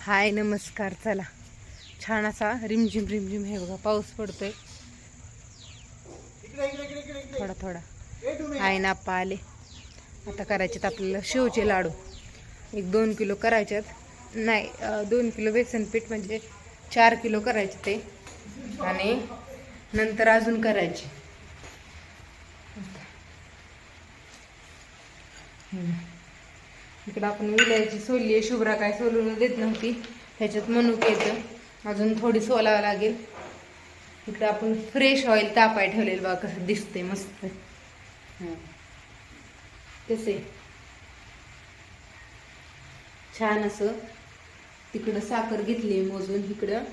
हाय नमस्कार चला. छान असा रिमझिम रिमझिम हे बघा पाऊस पडतोय. थोडा थोडा. आहे ना आप्पा आले. आता करायचेत आपल्याला शेवचे लाडू. एक दोन किलो करायच्यात नाही दोन किलो बेसन पीठ म्हणजे चार किलो करायचे ते. आणि नंतर अजून करायचे. हम्म. इकडं आपण विलायची सोलली आहे. शुभ्रा काय सोलून देत नव्हती. ह्याच्यात मनुक येतं. अजून थोडी सोलावं लागेल. इकडं आपण फ्रेश ऑइल तापाय ठेवलेलं बा कसं दिसतंय मस्त. हं. कसे छान असं. तिकडं साखर घेतली मोजून इकडं.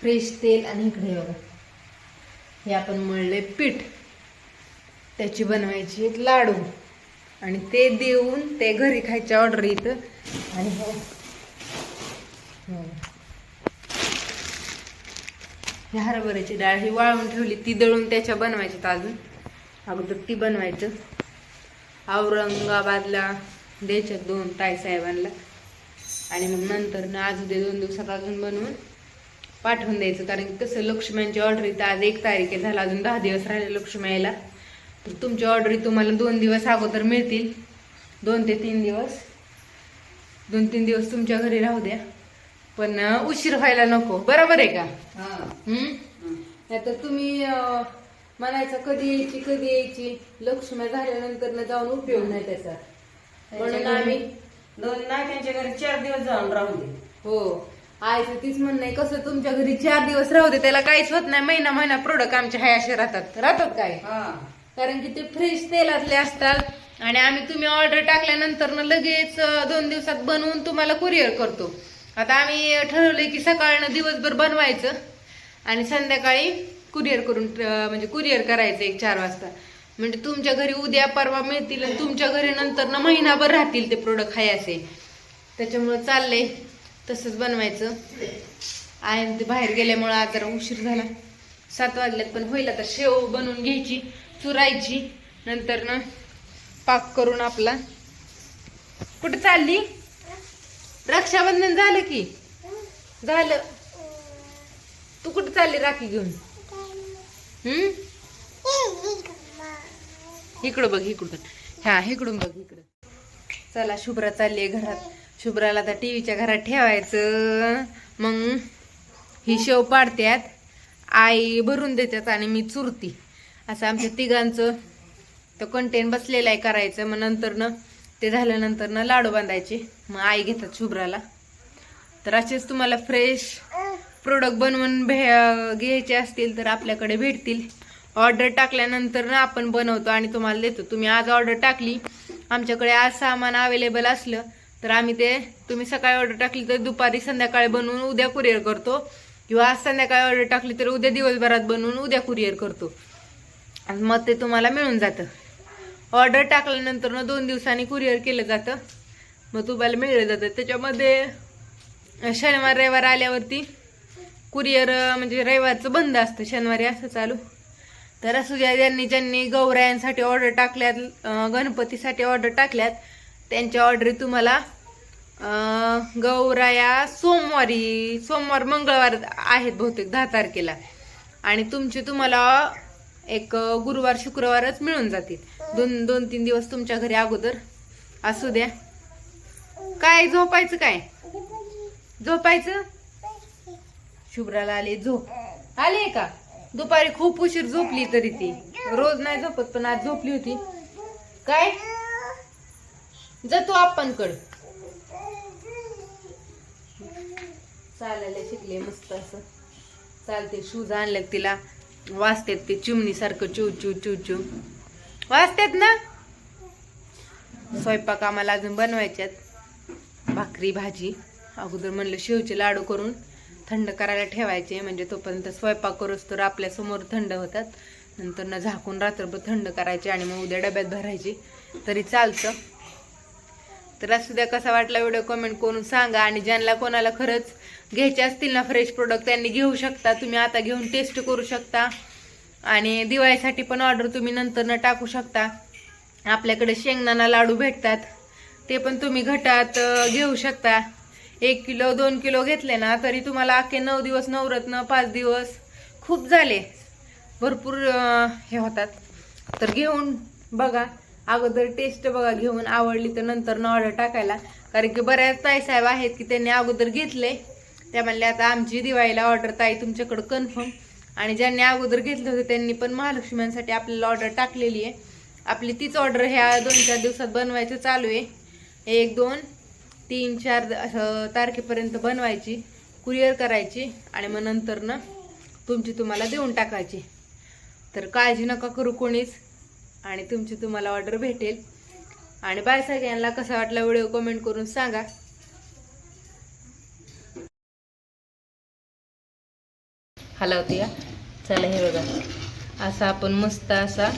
फ्रेश तेल आणि इकडे बघा. हे आपण मळले पीठ. त्याची बनवायची आहेत लाडू. आणि ते देऊन ते घरी खायच्या ऑर्डर इथं. आणि हो. हो. ही. हरभऱ्याची डाळ ही वाळवून ठेवली. ती दळून त्याच्या बनवायच्यात अजून. अगोदर ती बनवायचं. औरंगाबादला द्यायच्या दोन ताईसाहेबांना आणि मग नंतर ना आज उद्या दोन दिवसात अजून बनवून पाठवून द्यायचं. कारण की कसं लक्ष्म्यांची ऑर्डर इथं आज एक तारीख आहे झाला. अजून दहा दिवस राहिले लक्ष्मी यायला तर तुमच्या ऑर्डरी तुम्हाला दोन दिवस अगोदर मिळतील. दोन ते तीन दिवस. दोन तीन दिवस तुमच्या घरी राहू द्या. पण उशीर व्हायला नको. बरोबर आहे का? हम्म? नाहीतर तुम्ही म्हणायचं कधी यायची कधी यायची? लक्ष्मी झाल्यानंतर न जाऊन उपयोग नाही त्याचा. म्हणून आम्ही दोन नाही त्यांच्या घरी चार दिवस जाऊन राहू दे. हो. आयचं तीच म्हणणं आहे. कसं तुमच्या घरी चार दिवस राहू दे त्याला काहीच होत नाही. महिना महिना प्रोडक्ट आमच्या हाय असे राहतात. राहतात काय? हा. कारण की ते फ्रेश तेलातले असतात. आणि आम्ही तुम्ही ऑर्डर टाकल्यानंतर ना लगेच दोन दिवसात बनवून तुम्हाला कुरिअर करतो. आता आम्ही ठरवलंय की सकाळनं दिवसभर बनवायचं आणि संध्याकाळी कुरिअर करून म्हणजे कुरिअर करायचं एक चार वाजता. म्हणजे तुमच्या घरी उद्या परवा मिळतील आणि तुमच्या घरी नंतर ना महिनाभर राहतील ते प्रोडक्ट हाय असे. त्याच्यामुळं चाललंय तसंच बनवायचं. आहे ते बाहेर गेल्यामुळं आज जरा उशीर झाला. सात वाजल्यात पण होईल आता शेव बनवून घ्यायची. चुरायची. नंतर ना पाक करून आपला. कुठं चालली? रक्षाबंधन झालं की? झालं. तू कुठं चालली राखी घेऊन? हम्म? इकडं बघ इकडून. हा इकडून बघ इकडं. चला शुभ्रा चालली घरात. शुभ्राला आता टीव्हीच्या घरात ठेवायचं. मग ही शेव पाडत्यात. आई भरून देतात आणि मी चुरती. असं आमच्या तिघांचं तो कंटेन बसलेला आहे करायचं. मग नंतर न ते झाल्यानंतर ना लाडू बांधायचे. मग आई घेतात शुभ्राला. तर असेच तुम्हाला फ्रेश प्रोडक्ट बनवून भे घ्यायचे असतील तर आपल्याकडे भेटतील. ऑर्डर टाकल्यानंतर ना आपण बनवतो आणि तुम्हाला देतो. तुम्ही आज ऑर्डर टाकली आमच्याकडे आज सामान अवेलेबल असलं तर आम्ही ते तुम्ही सकाळी ऑर्डर टाकली तर दुपारी संध्याकाळी बनवून उद्या कुरिअर करतो. किंवा आज संध्याकाळी ऑर्डर टाकली तर उद्या दिवसभरात बनवून उद्या कुरिअर करतो. आणि मग ते तुम्हाला मिळून जातं. ऑर्डर टाकल्यानंतर ना दोन दिवसांनी कुरिअर केलं जातं. मग तुम्हाला मिळलं जातं. त्याच्यामध्ये शनिवार रविवार आल्यावरती कुरिअर म्हणजे रविवारचं बंद असतं. शनिवारी असं चालू. तर असू द्या ज्यांनी ज्यांनी गौरायांसाठी ऑर्डर टाकल्यात गणपतीसाठी ऑर्डर टाकल्यात त्यांच्या ऑर्डरी तुम्हाला गौराया सोमवारी सोमवार मंगळवार आहेत बहुतेक दहा तारखेला. आणि तुमची तुम्हाला एक गुरुवार शुक्रवारच मिळून जातील. दोन दोन तीन दिवस तुमच्या घरी अगोदर. असू द्या. काय झोपायचं काय? झोपायचं? शुभ्राला आले झोप आले का? दुपारी खूप उशीर झोपली तरी ती. रोज नाही झोपत पण आज झोपली होती. काय? जातो आपणकड चालायला शिकले मस्त असं. चालते शूज आणलेत तिला. वाचतात ते चिमणीसारखं चिव चिव चिव चू. वाचतात ना? स्वयंपाक आम्हाला अजून बनवायच्यात. भाकरी भाजी. अगोदर म्हणलं शेवचे लाडू करून थंड करायला ठेवायचे. म्हणजे तोपर्यंत स्वयंपाक करूच तर आपल्यासमोर थंड होतात. नंतर ना झाकून रात्रभर थंड करायचे आणि मग उद्या डब्यात भरायचे. तरी चालतं. तर असू द्या कसा वाटला व्हिडिओ कमेंट करून सांगा आणि ज्यांना कोणाला खरंच घ्यायचे असतील ना फ्रेश प्रोडक्ट त्यांनी घेऊ शकता. तुम्ही आता घेऊन टेस्ट करू शकता. आणि दिवाळीसाठी पण ऑर्डर तुम्ही नंतर न टाकू शकता. आपल्याकडे शेंगदाणा लाडू भेटतात. ते पण तुम्ही घटात घेऊ शकता. एक किलो दोन किलो घेतले ना तरी तुम्हाला अख्खे नऊ दिवस नवरत्न पाच दिवस खूप झाले. भरपूर हे होतात. तर घेऊन बघा. अगोदर टेस्ट बघा घेऊन आवडली तर नंतर न ऑर्डर टाकायला. कारण की बऱ्याच ताईसाहेब आहेत की त्यांनी अगोदर घेतले. त्या म्हणल्या आता आमची दिवाळीला ऑर्डर ताई तुमच्याकडं कन्फर्म आणि ज्यांनी अगोदर घेतलं होतं त्यांनी पण महालक्ष्म्यांसाठी आपल्याला ऑर्डर टाकलेली आहे. आपली तीच ऑर्डर ह्या दोन चार दिवसात बनवायचं चालू आहे. एक दोन तीन चार असं तारखेपर्यंत बनवायची कुरिअर करायची आणि मग नंतर ना तुमची तुम्हाला देऊन टाकायची. तर काळजी नका करू कोणीच आणि तुमची तुम्हाला ऑर्डर भेटेल. आणि बाय सगळ्यांना कसा वाटला व्हिडिओ कमेंट करून सांगा. हलवते या चला हे बघा. असा आपण मस्त असा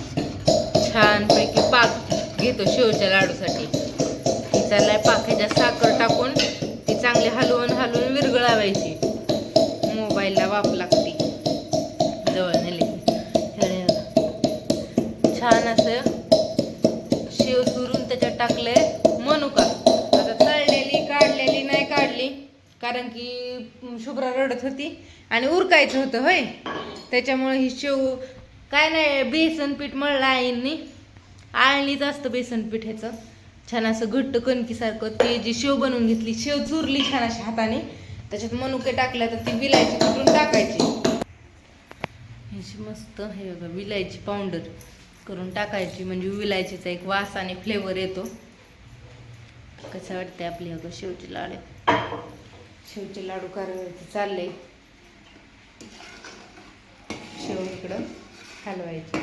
छानपैकी पाक घेतो शेवच्या लाडूसाठी. ती पाक पाकाच्या साखर टाकून ती चांगली हलवून हलवून विरगळावायची मोबाईलला वाप लागते. जवळ नेली छान असं शेव चुरून त्याच्यात टाकले मनुका. आता तळलेली काढलेली नाही काढली. कारण की शुभ्रा रडत होती. आणि उरकायचं होतं होय? त्याच्यामुळे ही शेव काय नाही बेसन पीठ मळलं आईंनी. आळणीच असतं बेसन पीठ ह्याचं. छान असं घट्ट कणकीसारखं ते जी शेव बनवून घेतली शेव चुरली छान अशा हाताने. त्याच्यात मनुके टाकल्या तर ती विलायची करून टाकायची? ह्याची मस्त हे बघा विलायची पावडर करून टाकायची. म्हणजे विलायचीचा एक वास आणि फ्लेवर येतो. कसं वाटते आपली अगं शेवचे लाडू? शेवचे लाडू करायचे चालले इकडं हलवायचे.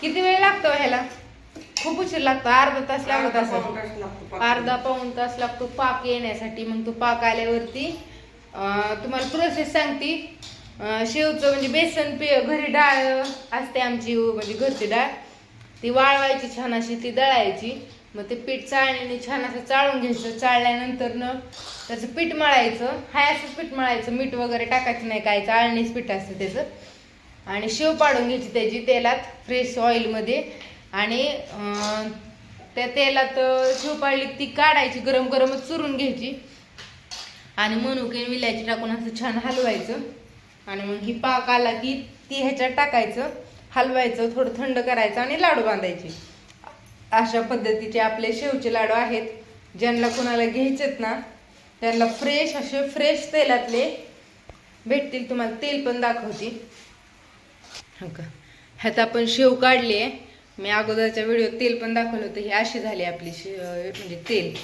किती वेळ लागतो ह्याला? खूप उशीर लागतो अर्धा तास लागत असं अर्धा पाऊण तास लागतो पाक येण्यासाठी. मग तो पाक आल्यावरती तुम्हाला प्रोसेस सांगते. शेवचं म्हणजे बेसन पे घरी डाळ असते आमची म्हणजे घरची डाळ. ती वाळवायची छान अशी ती दळायची. मग ते पीठ चाळण्याने छान असं चाळून घ्यायचं. चाळल्यानंतर न त्याचं पीठ मळायचं. हाय असं पीठ मळायचं. मीठ वगैरे टाकायचं नाही. काय चाळणीच पीठ असतं त्याचं. आणि शेव पाडून घ्यायची त्याची तेलात फ्रेश ऑइलमध्ये. आणि त्या तेलात शेव पाडली ती काढायची. गरम गरमच चुरून घ्यायची. आणि मनुके विलायची टाकून असं छान हलवायचं. आणि मग ही पाक आला की ती ह्याच्यात टाकायचं. हलवायचं थोडं थंड करायचं आणि लाडू बांधायचे. अशा पद्धतीचे आपले शेवचे लाडू आहेत. ज्यांना कोणाला घ्यायचेत ना त्यांना फ्रेश असे फ्रेश तेलातले भेटतील तुम्हाला तेल पण दाखवते हो का? ह्यात आपण शेव काढले आहे. मी अगोदरच्या व्हिडिओ तेल पण दाखवलं होतं. ही अशी झाली आपली शे म्हणजे तेल.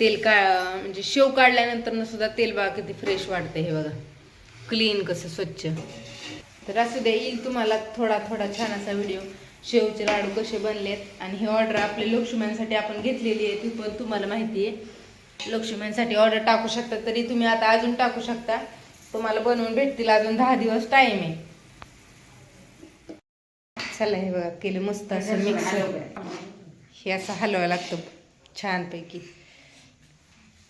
तेल का म्हणजे शेव काढल्यानंतर सुद्धा तेल बघा किती फ्रेश वाटतं हे बघा. क्लीन कसं स्वच्छ. तर असू द्या येईल तुम्हाला थोडा थोडा छान असा व्हिडिओ शेवचे लाडू कसे बनलेत आणि ही ऑर्डर आपल्या लक्ष्म्यांसाठी आपण घेतलेली आहे ती पण तुम्हाला माहिती आहे. लक्ष्म्यांसाठी ऑर्डर टाकू शकता तरी तुम्ही आता अजून टाकू शकता. तुम्हाला बनवून भेटतील अजून दहा दिवस टाईम आहे. चला हे बघा केलं मस्त असं मिक्स हे असं हलवा लागतं छानपैकी.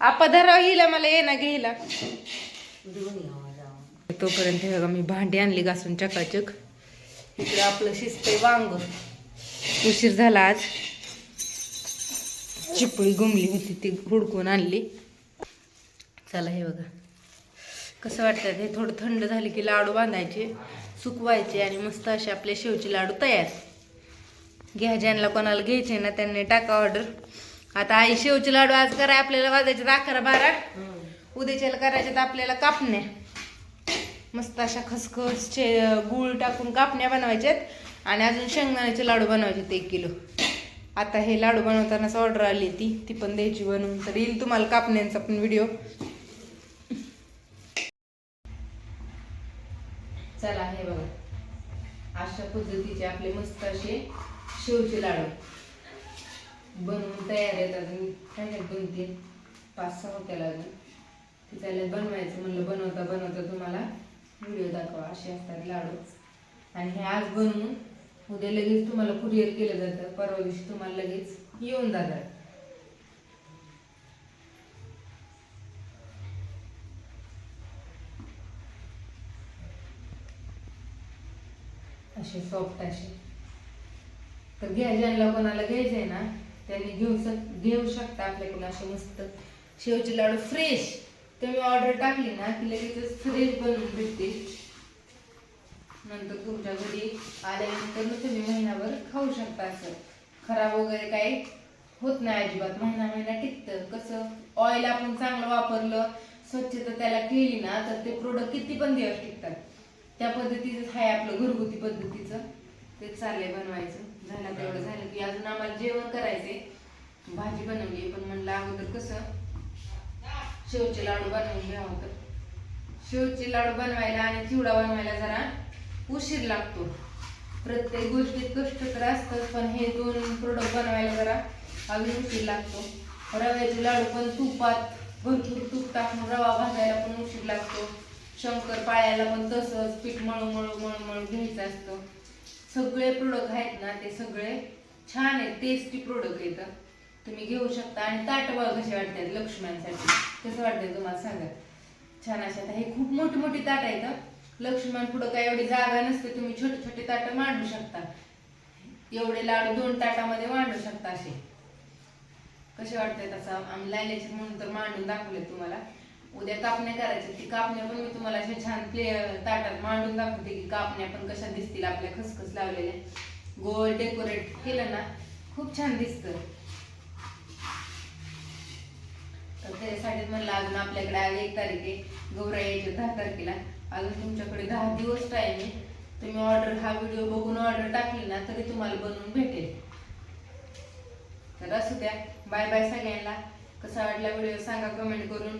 आपा धराव हिला मला ये ना घ्यायला. तोपर्यंत हे बघा मी भांडी आणली घासून चकाचक. इकडे आपलं शिजतंय वांग. उशीर झाला आज. चिपळी गुमली होती ती हुडकून आणली. चला हे बघा. कसं वाटतं हे थोडं थंड झाले की लाडू बांधायचे सुकवायचे आणि मस्त असे आपले शेवचे लाडू तयार. घ्या ज्यांना कोणाला घ्यायचे ना त्यांनी टाका ऑर्डर आता आई शेवचे लाडू आज करा आपल्याला वाजायचे अकरा बारा. उद्याच्याला करायच्यात आपल्याला कापण्या. मस्त अशा खसखस चे गूळ टाकून कापण्या बनवायच्यात. आणि अजून शेंगदाण्याचे लाडू बनवायचे एक किलो. आता हे लाडू बनवतानाच ऑर्डर आली ती. ती पण द्यायची बनवून. तर येईल तुम्हाला कापण्यांचा पण व्हिडिओ चला हे बघा. अशा पद्धतीचे आपले मस्त असे शेवचे लाडू. बनवून तयार आहेत अजून. काय काय दोन तीन पाच सहा होत्याला अजून. ते चालेल बनवायचं म्हणलं बनवता बनवता तुम्हाला व्हिडिओ दाखवा असे असतात लाडू आणि हे आज बनवून उद्या लगेच तुम्हाला कुरिअर केलं जातं. परवा दिवशी तुम्हाला लगेच येऊन जातात असे सॉफ्ट असे. तर घ्या ज्यांना कोणाला घ्यायचंय ना त्यांनी घेऊ शक घेऊ शकता आपल्याकडून असे मस्त शेवचे लाडू फ्रेश तुम्ही ऑर्डर टाकली ना की लगेच फ्रेश बनवून भेटतील. नंतर तुमच्या घरी आल्यानंतर तुम्ही महिनाभर खाऊ शकता असं. खराब वगैरे काही होत नाही अजिबात. महिना महिना टिकतं. कसं ऑइल आपण चांगलं वापरलं स्वच्छता त्याला केली ना तर ते प्रोडक्ट किती पण दिवस टिकतात. त्या पद्धतीचं आहे आपलं घरगुती पद्धतीचं. ते चाललंय बनवायचं. झालं तेवढं झालं की अजून आम्हाला जेवण करायचंय. भाजी बनवली पण म्हणलं अगोदर कसं शेवचे लाडू बनवून घ्यावं तर. शेवचे लाडू बनवायला आणि चिवडा बनवायला जरा उशीर लागतो. प्रत्येक गोष्टीत कष्ट तर असतंच पण हे दोन प्रोडक्ट बनवायला जरा अजून उशीर लागतो. रव्याचे लाडू पण तुपात भरपूर तूप टाकून रवा भाजायला पण उशीर लागतो. शंकर पाळ्याला पण तसंच पीठ मळू मळू मळू मळू घ्यायचं असतं. सगळे प्रोडक्ट आहेत ना ते सगळे छान आहेत टेस्टी प्रोडक्ट येतात तुम्ही घेऊ शकता. आणि ताट कसे वाटतात लक्ष्मणसाठी? कसं वाटतंय तुम्हाला सांगा. छान अशा आता हे खूप मोठी मोठी ताट आहेत लक्ष्मण पुढं काय एवढी जागा नसते तुम्ही छोटे छोटे ताट मांडू शकता. एवढे लाडू दोन ताटामध्ये मांडू शकता असे. कसे वाटतात असं आम्ही लायल्याचे म्हणून तर मांडून दाखवले तुम्हाला. उद्या कापण्या करायच्या ती कापण्या पण मी तुम्हाला अशा छान प्ले ताटात मांडून दाखवते की कापण्या पण कशा दिसतील आपल्या खसखस लावलेल्या. गोल डेकोरेट केलं ना खूप छान दिसतं. तर त्याच्यासाठी म्हणलं अजून आपल्याकडे आज एक तारीख आहे गौरा यायची दहा तारखेला. अजून तुमच्याकडे दहा दिवस टाइम आहे. तुम्ही ऑर्डर हा व्हिडिओ बघून ऑर्डर टाकली ना तरी तुम्हाला बनवून भेटेल. तर असू द्या. बाय बाय सगळ्यांना. कसा वाटला व्हिडिओ सांगा कमेंट करून.